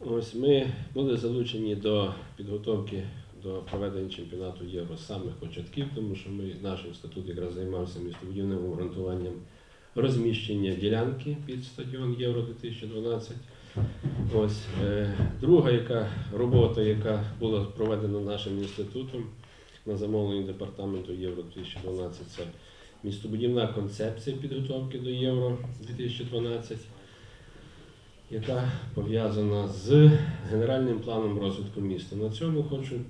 Ось ми були залучені до підготовки до проведення чемпіонату Євро з самих початків, тому що ми, наш інститут якраз займався містобудівним обґрунтуванням розміщення ділянки під стадіон Євро 2012. Ось е, друга яка робота, яка була проведена нашим інститутом на замовлення департаменту Євро 2012, це містобудівна концепція підготовки до Євро 2012 яка пов'язана з генеральним планом розвитку міста. На цьому хочу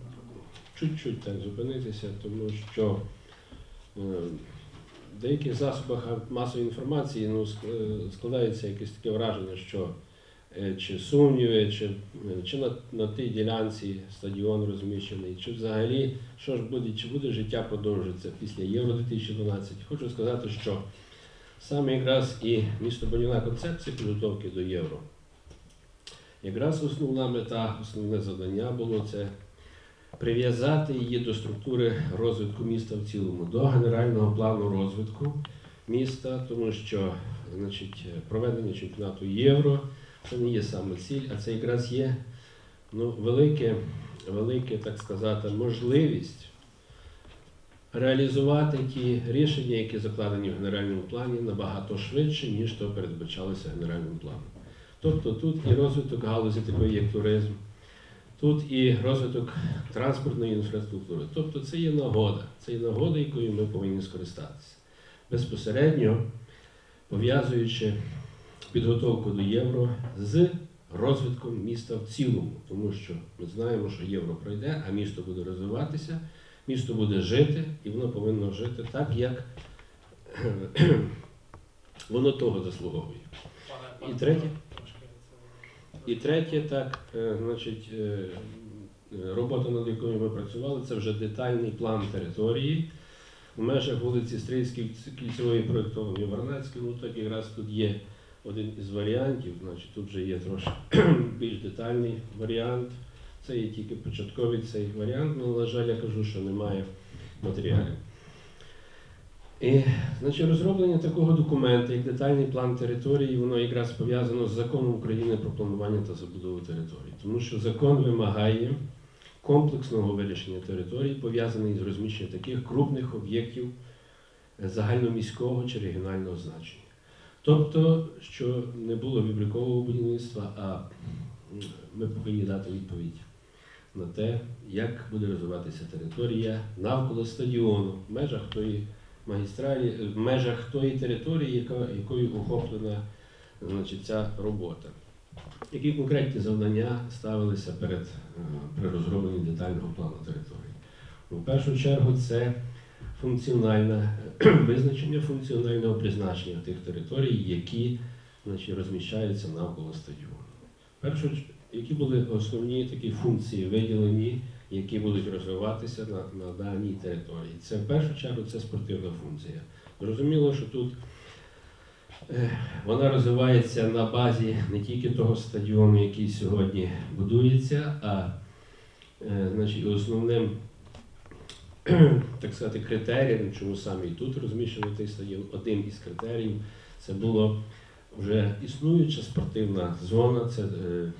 чуть-чуть так зупинитися, тому що е, в деяких засобах масової інформації ну, е, складається якесь таке враження, що е, чи сумніви, чи, чи на, на тій ділянці стадіон розміщений, чи взагалі що ж буде, чи буде життя продовжуватися після Євро 2012. Хочу сказати, що саме якраз і містобудівна концепція підготовки до євро. Якраз основна мета, основне завдання було це прив'язати її до структури розвитку міста в цілому, до генерального плану розвитку міста, тому що значить, проведення чемпіонату Євро це не є саме ціль, а це якраз є ну, велике, велике, так сказати, можливість реалізувати ті рішення, які закладені в генеральному плані, набагато швидше, ніж то передбачалося генеральним планом. Тобто тут і розвиток галузі такої, як туризм, тут і розвиток транспортної інфраструктури. Тобто це є нагода, це є нагода, якою ми повинні скористатися. Безпосередньо пов'язуючи підготовку до євро з розвитком міста в цілому, тому що ми знаємо, що євро пройде, а місто буде розвиватися, місто буде жити, і воно повинно жити так, як воно того заслуговує. І третє? І третє, так, е, значить, е, робота, над якою ми працювали, це вже детальний план території. В межах вулиці Стрийській кільцевої проєктованої Варнацької, ну так якраз тут є один із варіантів, значить тут вже є трошки більш детальний варіант. Це є тільки початковий цей варіант, але, на жаль, я кажу, що немає матеріалів. І, значить, розроблення такого документа, як детальний план території, воно якраз пов'язано з законом України про планування та забудову територій. Тому що закон вимагає комплексного вирішення території, пов'язаний з розміщенням таких крупних об'єктів загальноміського чи регіонального значення. Тобто, що не було вибіркового будівництва, а ми повинні дати відповідь на те, як буде розвиватися територія навколо стадіону, в межах тої магістралі, в межах тої території, яка, якою охоплена значить, ця робота. Які конкретні завдання ставилися перед, е, при розробленні детального плану території? Ну, В першу чергу це функціональне визначення функціонального призначення тих територій, які значить, розміщаються навколо стадіону. Першу, які були основні такі функції виділені, які будуть розвиватися на, на даній території? Це в першу чергу це спортивна функція. Зрозуміло, що тут е, вона розвивається на базі не тільки того стадіону, який сьогодні будується, а е, значить, основним так сказати, критерієм, чому саме і тут розміщений той стадіон, одним із критеріїв це було вже існуюча спортивна зона, це е,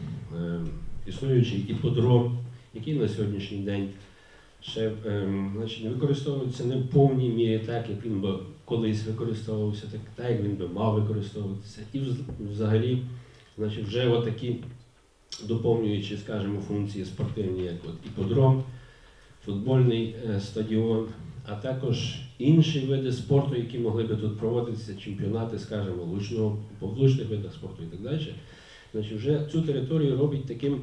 існуючий іподром, який на сьогоднішній день ще е, значить, не використовується не в повній мірі так, як він би колись використовувався, так, так як він би мав використовуватися. І взагалі, значить, вже отакі доповнюючи, скажімо, функції спортивні, як от іподром, футбольний е, стадіон, а також інші види спорту, які могли би тут проводитися, чемпіонати, скажімо, лучного, по влучних видах спорту і так далі. Значить, вже цю територію робить таким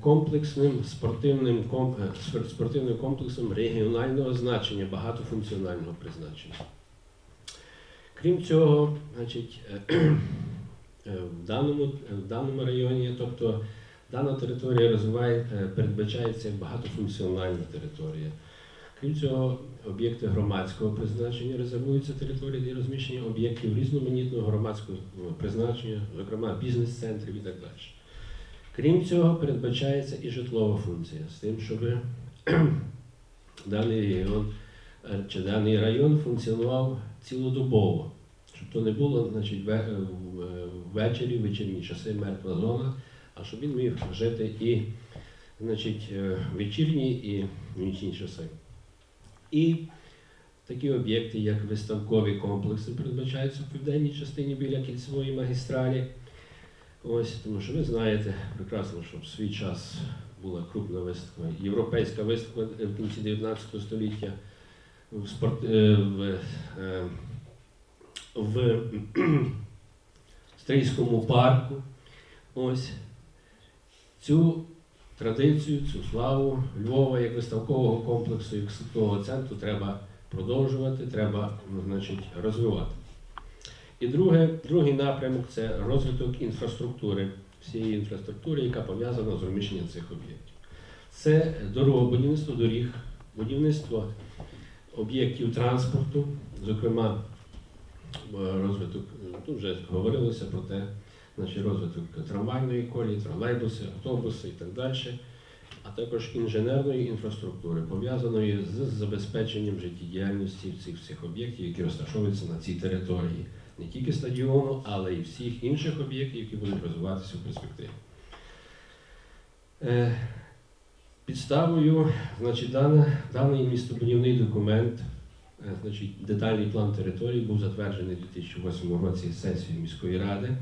комплексним спортивним, е, спор- спортивним комплексом регіонального значення, багатофункціонального призначення. Крім цього, значить, е, е, в даному, в даному районі, тобто Дана територія розвиває, е, передбачається як багатофункціональна територія. Крім цього, об'єкти громадського призначення резервуються території для розміщення об'єктів різноманітного громадського ну, призначення, зокрема бізнес-центрів і так далі. Крім цього, передбачається і житлова функція з тим, щоб даний регіон е, чи даний район функціонував цілодобово, щоб то не було значить, е, е, ввечері, в вечірні часи мертва зона, а щоб він міг жити і значить, вечірні і нічні часи. І такі об'єкти, як виставкові комплекси, передбачаються в південній частині біля кільцевої магістралі. Ось, тому що ви знаєте прекрасно, що в свій час була крупна виставка, європейська виставка в кінці 19 століття в, спорт, е, в, е, в Стрийському парку. Ось цю традицію, цю славу Львова як виставкового комплексу, як світового центру треба продовжувати, треба значить, розвивати. І друге, другий напрямок це розвиток інфраструктури, всієї інфраструктури, яка пов'язана з розміщенням цих об'єктів. Це дороговудівництво доріг, будівництво об'єктів транспорту, зокрема, е, розвиток, е, тут вже говорилося про те, значить, розвиток трамвайної колії, тролейбуси, автобуси і так далі, а також інженерної інфраструктури, пов'язаної з забезпеченням життєдіяльності цих всіх об'єктів, які розташовуються на цій території, не тільки стадіону, але й всіх інших об'єктів, які будуть розвиватися в перспективі. Е, Підставою, значить, даний містобудівний документ, е, значить, детальний план території був затверджений у 2008 році сесією міської ради,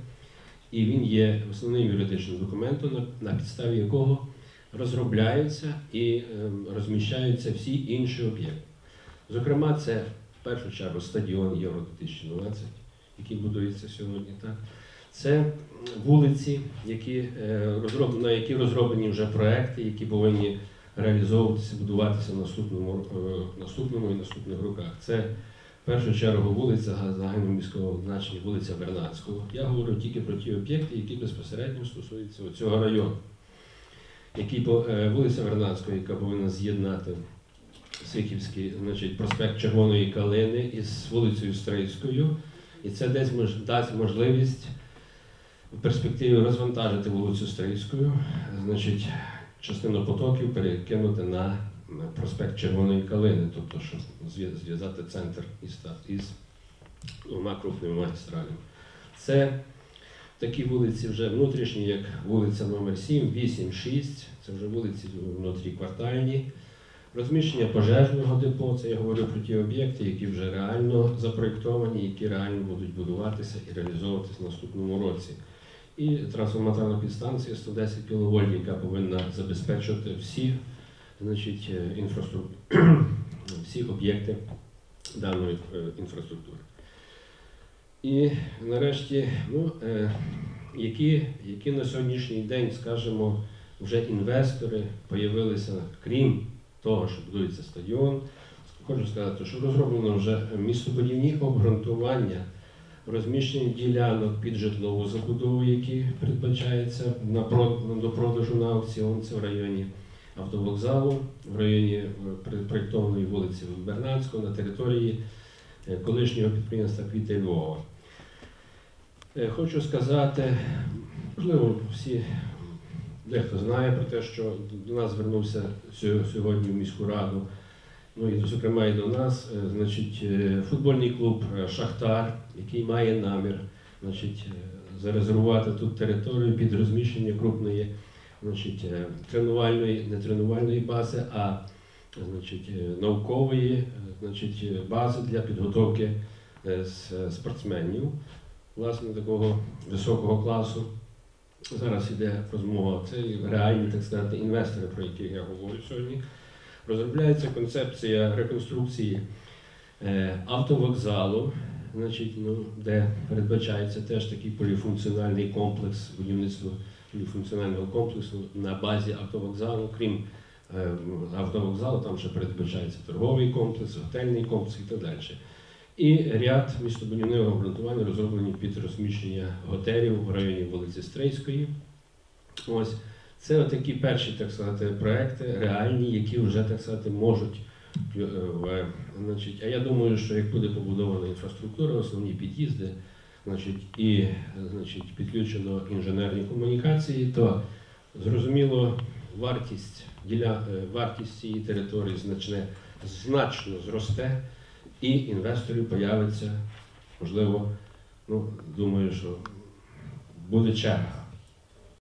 і він є основним юридичним документом, на, на підставі якого розробляються і ем, розміщаються всі інші об'єкти. Зокрема, це в першу чергу стадіон Євро 2012, який будується сьогодні. Так? Це вулиці, які, е, на які розроблені вже проекти, які повинні реалізовуватися, будуватися в наступному, е, наступному і наступних роках. Це в першу чергу вулиця загальноміського значення, вулиця Вернадського. Я говорю тільки про ті об'єкти, які безпосередньо стосуються цього району. Які е, вулиця Вернадського, яка повинна з'єднати Сихівський, значить, проспект Червоної Калини із вулицею Стрийською. І це десь мож, дасть можливість в перспективі розвантажити вулицю Стрийською, значить, частину потоків перекинути на проспект Червоної Калини, тобто, щоб зв'язати центр із, та- із двома крупними магістралями. Це такі вулиці вже внутрішні, як вулиця номер 7, 8, 6, це вже вулиці внутріквартальні. Розміщення пожежного депо, це я говорю про ті об'єкти, які вже реально запроєктовані, які реально будуть будуватися і реалізовуватися в наступному році. І трансформаторна підстанція 110 кВт, яка повинна забезпечувати всі значить, е, інфраструктури, всі об'єкти даної е, інфраструктури. І нарешті, ну, е, які, які на сьогоднішній день, скажімо, вже інвестори появилися, крім того, що будується стадіон. Хочу сказати, що розроблено вже містобудівні обґрунтування, розміщення ділянок під житлову забудову, які передбачаються до продажу на аукціон, це в районі автовокзалу, в районі е, проєктованої вулиці Бернацького на території е, колишнього підприємства Квіти Львова. Е, Хочу сказати, можливо, всі дехто знає про те, що до нас звернувся сьогодні в міську раду, ну і зокрема і до нас, е, значить, е, футбольний клуб е, Шахтар, який має намір значить, зарезервувати тут територію під розміщення крупної значить, тренувальної, не тренувальної бази, а значить, наукової значить, бази для підготовки спортсменів, власне, такого високого класу. Зараз йде розмова, це реальні, так сказати, інвестори, про яких я говорю сьогодні. Розробляється концепція реконструкції е, автовокзалу, значить, ну, де передбачається теж такий поліфункціональний комплекс, будівництво поліфункціонального комплексу на базі автовокзалу, крім е, автовокзалу, там ще передбачається торговий комплекс, готельний комплекс і так далі. І ряд містобудівного обґрунтування розроблені під розміщення готелів в районі вулиці Стрийської. Ось це такі перші, так сказати, проекти, реальні, які вже так сказати можуть. е, в- Значить, а я думаю, що як буде побудована інфраструктура, основні під'їзди, значить, і значить, підключено інженерні комунікації, то зрозуміло, вартість, діля, е, вартість цієї території значне, значно зросте, і інвесторів появиться, можливо, ну, думаю, що буде черга.